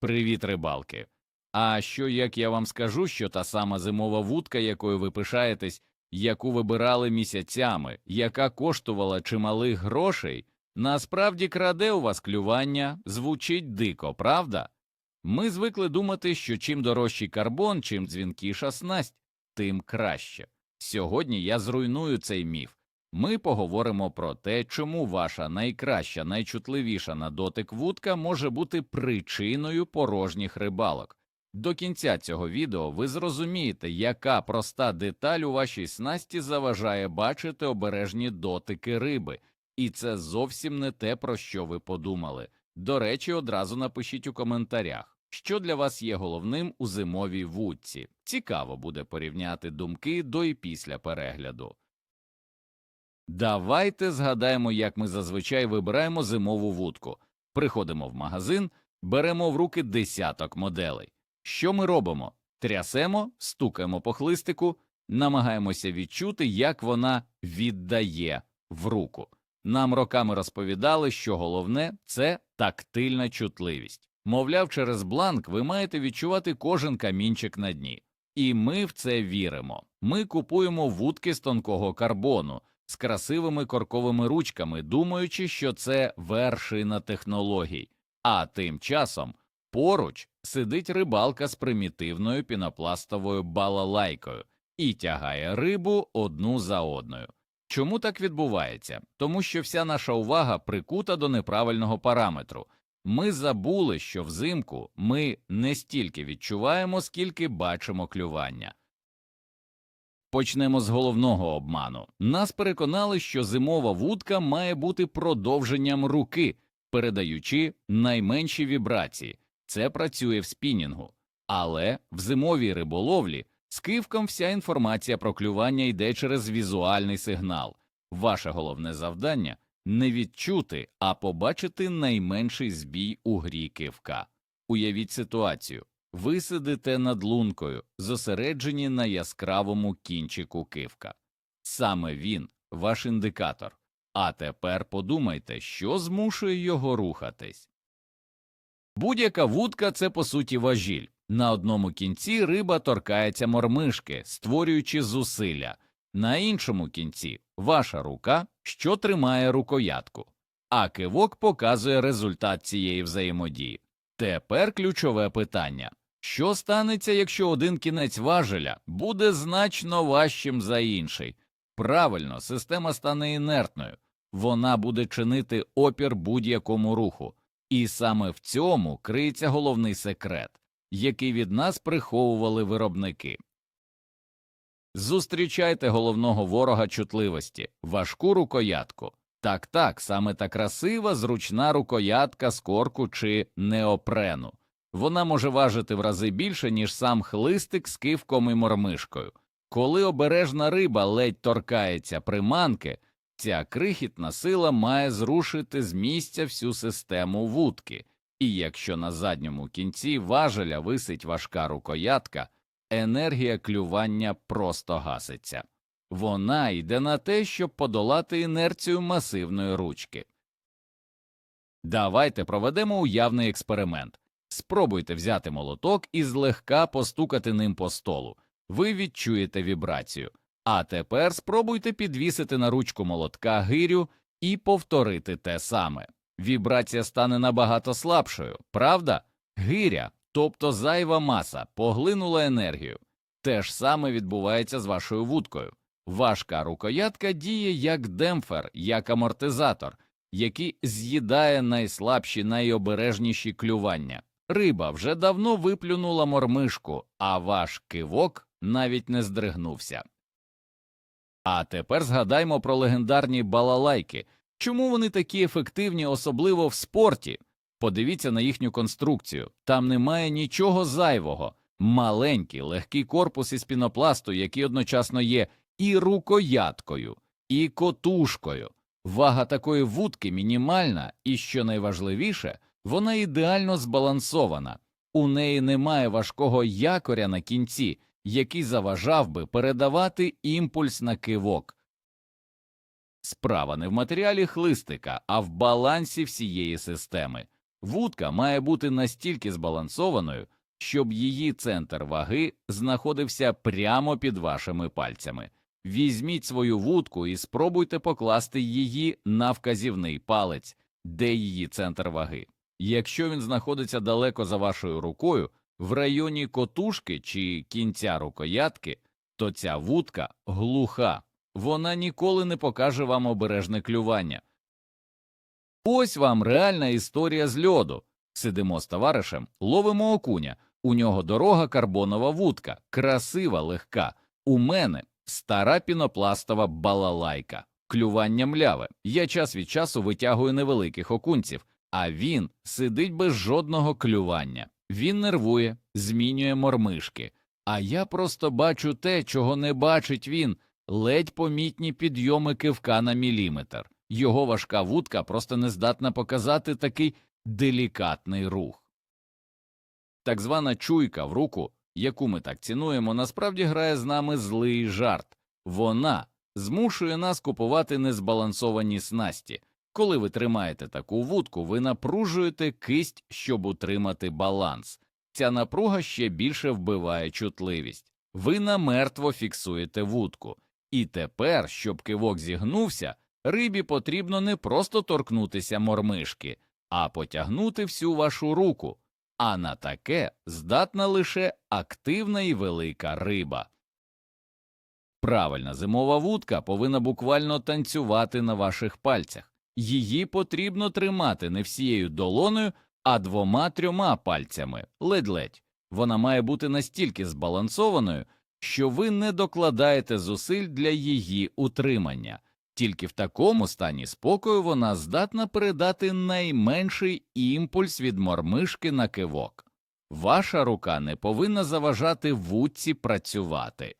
Привіт, рибалки. А що як я вам скажу, що та сама зимова вудка, якою ви пишаєтесь, яку вибирали місяцями, яка коштувала чималих грошей, насправді краде у вас клювання, звучить дико, правда? Ми звикли думати, що чим дорожчий карбон, чим дзвінкіша снасть, тим краще. Сьогодні я зруйную цей міф. Ми поговоримо про те, чому ваша найкраща, найчутливіша на дотик вудка може бути причиною порожніх рибалок. До кінця цього відео ви зрозумієте, яка проста деталь у вашій снасті заважає бачити обережні дотики риби, і це зовсім не те, про що ви подумали. До речі, одразу напишіть у коментарях, що для вас є головним у зимовій вудці. Цікаво буде порівняти думки до і після перегляду. Давайте згадаємо, як ми зазвичай вибираємо зимову вудку. Приходимо в магазин, беремо в руки десяток моделей. Що ми робимо? Трясемо, стукаємо по хлистику, намагаємося відчути, як вона віддає в руку. Нам роками розповідали, що головне це тактильна чутливість. Мовляв, через бланк ви маєте відчувати кожен камінчик на дні. І ми в це віримо. Ми купуємо вудки з тонкого карбону з красивими корковими ручками, думаючи, що це вершина технологій. А тим часом поруч сидить рибалка з примітивною пінопластовою балалайкою і тягає рибу одну за одною. Чому так відбувається? Тому що вся наша увага прикута до неправильного параметру. Ми забули, що взимку ми не стільки відчуваємо, скільки бачимо клювання. Почнемо з головного обману. Нас переконали, що зимова вудка має бути продовженням руки, передаючи найменші вібрації. Це працює в спінінгу. Але в зимовій риболовлі з кивком вся інформація про клювання йде через візуальний сигнал. Ваше головне завдання не відчути, а побачити найменший збій у грі кивка. Уявіть ситуацію. Ви сидите над лункою, зосереджені на яскравому кінчику кивка. Саме він ваш індикатор. А тепер подумайте, що змушує його рухатись. Будь-яка вудка це по суті важіль. На одному кінці риба торкається мормишки, створюючи зусилля, на іншому кінці ваша рука, що тримає рукоятку, а кивок показує результат цієї взаємодії. Тепер ключове питання що станеться, якщо один кінець важеля буде значно важчим за інший? Правильно, система стане інертною, вона буде чинити опір будь-якому руху, і саме в цьому криється головний секрет, який від нас приховували виробники. Зустрічайте головного ворога чутливості, важку рукоятку. Так так, саме та красива, зручна рукоятка з корку чи неопрену. Вона може важити в рази більше, ніж сам хлистик з кивком і мормишкою. Коли обережна риба ледь торкається приманки, ця крихітна сила має зрушити з місця всю систему вудки, і якщо на задньому кінці важеля висить важка рукоятка, енергія клювання просто гаситься. Вона йде на те, щоб подолати інерцію масивної ручки. Давайте проведемо уявний експеримент. Спробуйте взяти молоток і злегка постукати ним по столу. Ви відчуєте вібрацію. А тепер спробуйте підвісити на ручку молотка гирю і повторити те саме. Вібрація стане набагато слабшою, правда? Гиря, тобто зайва маса, поглинула енергію. Те ж саме відбувається з вашою вудкою. Важка рукоятка діє як демпфер, як амортизатор, який з'їдає найслабші, найобережніші клювання. Риба вже давно виплюнула мормишку, а ваш кивок навіть не здригнувся. А тепер згадаймо про легендарні балалайки. Чому вони такі ефективні, особливо в спорті? Подивіться на їхню конструкцію. Там немає нічого зайвого. Маленький, легкий корпус із пінопласту, який одночасно є і рукояткою, і котушкою. Вага такої вудки мінімальна, і що найважливіше, вона ідеально збалансована, у неї немає важкого якоря на кінці, який заважав би передавати імпульс на кивок. Справа не в матеріалі хлистика, а в балансі всієї системи. Вудка має бути настільки збалансованою, щоб її центр ваги знаходився прямо під вашими пальцями. Візьміть свою вудку і спробуйте покласти її на вказівний палець, де її центр ваги. Якщо він знаходиться далеко за вашою рукою, в районі котушки чи кінця рукоятки, то ця вудка глуха, вона ніколи не покаже вам обережне клювання. Ось вам реальна історія з льоду. Сидимо з товаришем, ловимо окуня. У нього дорога карбонова вудка, красива, легка. У мене стара пінопластова балалайка, клювання мляве. Я час від часу витягую невеликих окунців, а він сидить без жодного клювання. Він нервує, змінює мормишки. А я просто бачу те, чого не бачить він, ледь помітні підйоми кивка на міліметр. Його важка вудка просто не здатна показати такий делікатний рух. Так звана чуйка в руку, яку ми так цінуємо, насправді грає з нами злий жарт. Вона змушує нас купувати незбалансовані снасті. Коли ви тримаєте таку вудку, ви напружуєте кисть, щоб утримати баланс. Ця напруга ще більше вбиває чутливість. Ви намертво фіксуєте вудку. І тепер, щоб кивок зігнувся, рибі потрібно не просто торкнутися мормишки, а потягнути всю вашу руку. А на таке здатна лише активна і велика риба. Правильна зимова вудка повинна буквально танцювати на ваших пальцях. Її потрібно тримати не всією долоною, а двома-трьома пальцями, ледь-ледь. Вона має бути настільки збалансованою, що ви не докладаєте зусиль для її утримання. Тільки в такому стані спокою вона здатна передати найменший імпульс від мормишки на кивок. Ваша рука не повинна заважати вудці працювати.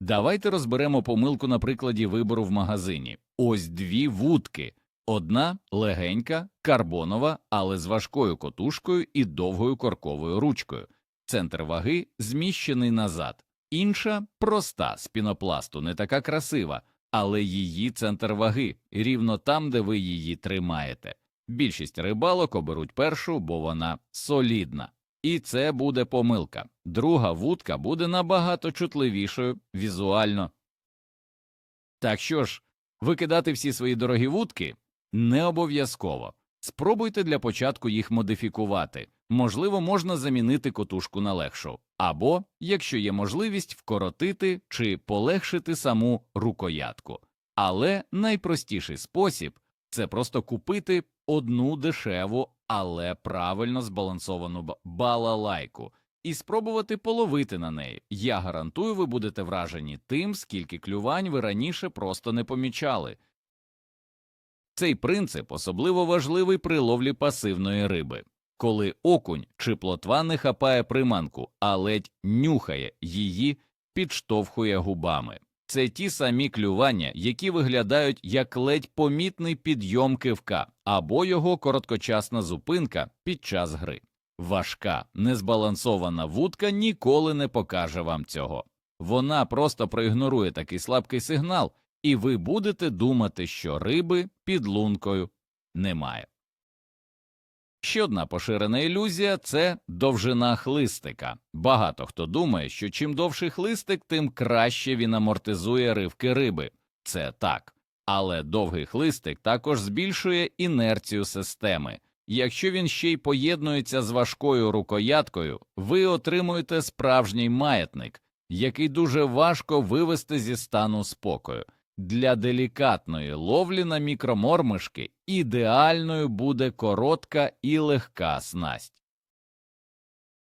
Давайте розберемо помилку на прикладі вибору в магазині. Ось дві вудки. Одна легенька, карбонова, але з важкою котушкою і довгою корковою ручкою. Центр ваги зміщений назад. Інша проста з пінопласту, не така красива, але її центр ваги рівно там, де ви її тримаєте. Більшість рибалок оберуть першу, бо вона солідна. І це буде помилка. Друга вудка буде набагато чутливішою візуально. Так що ж, викидати всі свої дорогі вудки не обов'язково. Спробуйте для початку їх модифікувати. Можливо, можна замінити котушку на легшу, або, якщо є можливість, вкоротити чи полегшити саму рукоятку. Але найпростіший спосіб це просто купити одну дешеву, але правильно збалансовану балалайку і спробувати половити на неї. Я гарантую, ви будете вражені тим, скільки клювань ви раніше просто не помічали. Цей принцип особливо важливий при ловлі пасивної риби, коли окунь чи плотва не хапає приманку, а ледь нюхає її, підштовхує губами. Це ті самі клювання, які виглядають як ледь помітний підйом кивка або його короткочасна зупинка під час гри. Важка, незбалансована вудка ніколи не покаже вам цього. Вона просто проігнорує такий слабкий сигнал, і ви будете думати, що риби під лункою немає. Ще одна поширена ілюзія це довжина хлистика. Багато хто думає, що чим довший хлистик, тим краще він амортизує ривки риби. Це так. Але довгий хлистик також збільшує інерцію системи. Якщо він ще й поєднується з важкою рукояткою, ви отримуєте справжній маятник, який дуже важко вивести зі стану спокою. Для делікатної ловлі на мікромормишки ідеальною буде коротка і легка снасть.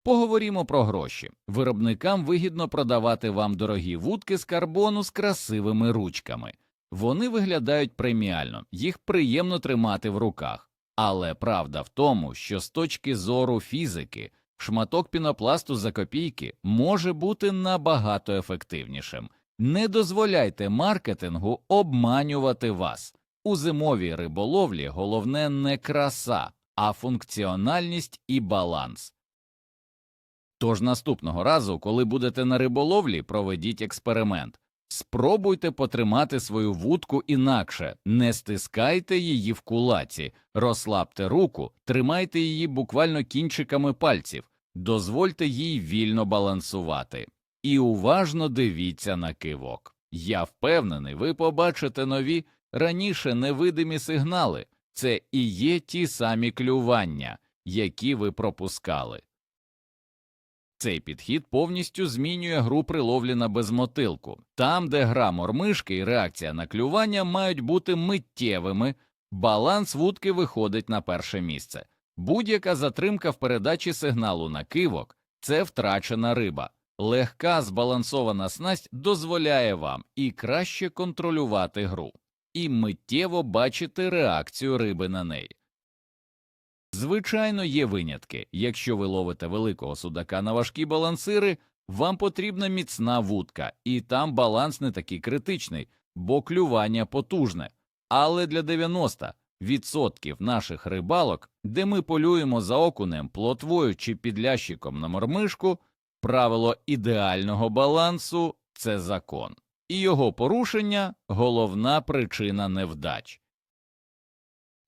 Поговоримо про гроші. Виробникам вигідно продавати вам дорогі вудки з карбону з красивими ручками. Вони виглядають преміально, їх приємно тримати в руках. Але правда в тому, що з точки зору фізики шматок пінопласту за копійки може бути набагато ефективнішим. Не дозволяйте маркетингу обманювати вас. У зимовій риболовлі головне не краса, а функціональність і баланс. Тож наступного разу, коли будете на риболовлі, проведіть експеримент. Спробуйте потримати свою вудку інакше, не стискайте її в кулаці, розслабте руку, тримайте її буквально кінчиками пальців, дозвольте їй вільно балансувати. І уважно дивіться на кивок. Я впевнений, ви побачите нові раніше невидимі сигнали. Це і є ті самі клювання, які ви пропускали. Цей підхід повністю змінює гру при ловлі на безмотилку. Там, де гра мормишки і реакція на клювання мають бути миттєвими, баланс вудки виходить на перше місце. Будь-яка затримка в передачі сигналу на кивок це втрачена риба. Легка збалансована снасть дозволяє вам і краще контролювати гру, і миттєво бачити реакцію риби на неї. Звичайно, є винятки. Якщо ви ловите великого судака на важкі балансири, вам потрібна міцна вудка, і там баланс не такий критичний, бо клювання потужне. Але для 90% наших рибалок, де ми полюємо за окунем, плотвою чи підлящиком на мормишку, правило ідеального балансу це закон, і його порушення головна причина невдач.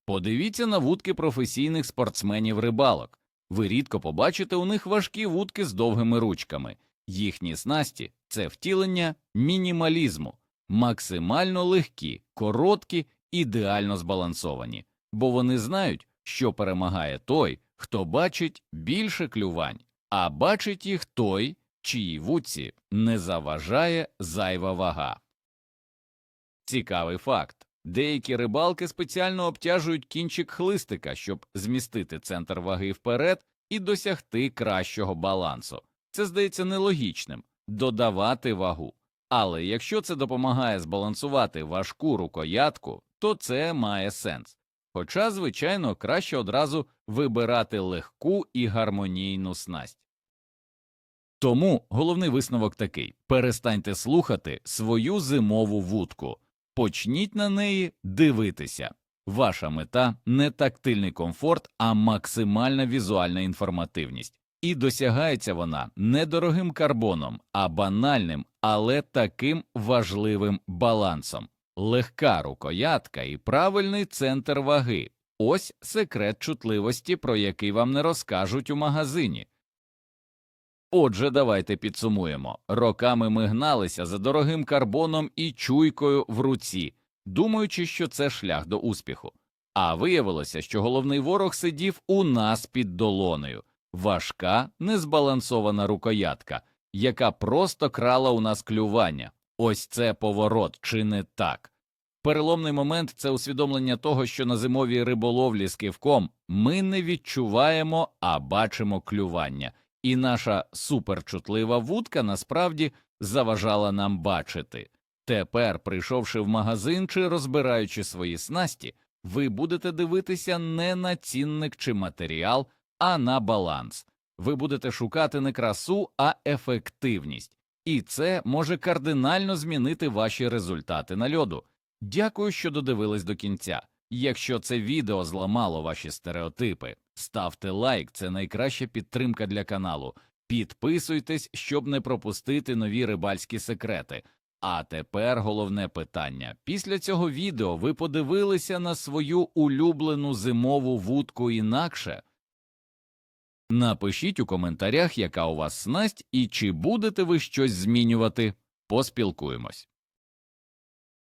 Подивіться на вудки професійних спортсменів рибалок. Ви рідко побачите у них важкі вудки з довгими ручками. Їхні снасті це втілення мінімалізму, максимально легкі, короткі, ідеально збалансовані, бо вони знають, що перемагає той, хто бачить більше клювань, а бачить їх той, чиїй вудці не заважає зайва вага. Цікавий факт. Деякі рибалки спеціально обтяжують кінчик хлистика, щоб змістити центр ваги вперед і досягти кращого балансу. Це здається нелогічним додавати вагу. Але якщо це допомагає збалансувати важку рукоятку, то це має сенс. Хоча, звичайно, краще одразу вибирати легку і гармонійну снасть. Тому головний висновок такий перестаньте слухати свою зимову вудку. Почніть на неї дивитися. Ваша мета не тактильний комфорт, а максимальна візуальна інформативність. І досягається вона не дорогим карбоном, а банальним, але таким важливим балансом. Легка рукоятка і правильний центр ваги. Ось секрет чутливості, про який вам не розкажуть у магазині. Отже, давайте підсумуємо. Роками ми гналися за дорогим карбоном і чуйкою в руці, думаючи, що це шлях до успіху. А виявилося, що головний ворог сидів у нас під долонею важка, незбалансована рукоятка, яка просто крала у нас клювання. Ось це поворот, чи не так? Переломний момент це усвідомлення того, що на зимовій риболовлі з кивком ми не відчуваємо, а бачимо клювання і наша суперчутлива вудка насправді заважала нам бачити. Тепер, прийшовши в магазин чи розбираючи свої снасті, ви будете дивитися не на цінник чи матеріал, а на баланс. Ви будете шукати не красу, а ефективність, і це може кардинально змінити ваші результати на льоду. Дякую, що додивились до кінця. Якщо це відео зламало ваші стереотипи, ставте лайк, це найкраща підтримка для каналу. Підписуйтесь, щоб не пропустити нові рибальські секрети. А тепер головне питання. Після цього відео ви подивилися на свою улюблену зимову вудку інакше. Напишіть у коментарях, яка у вас снасть і чи будете ви щось змінювати. Поспілкуємось.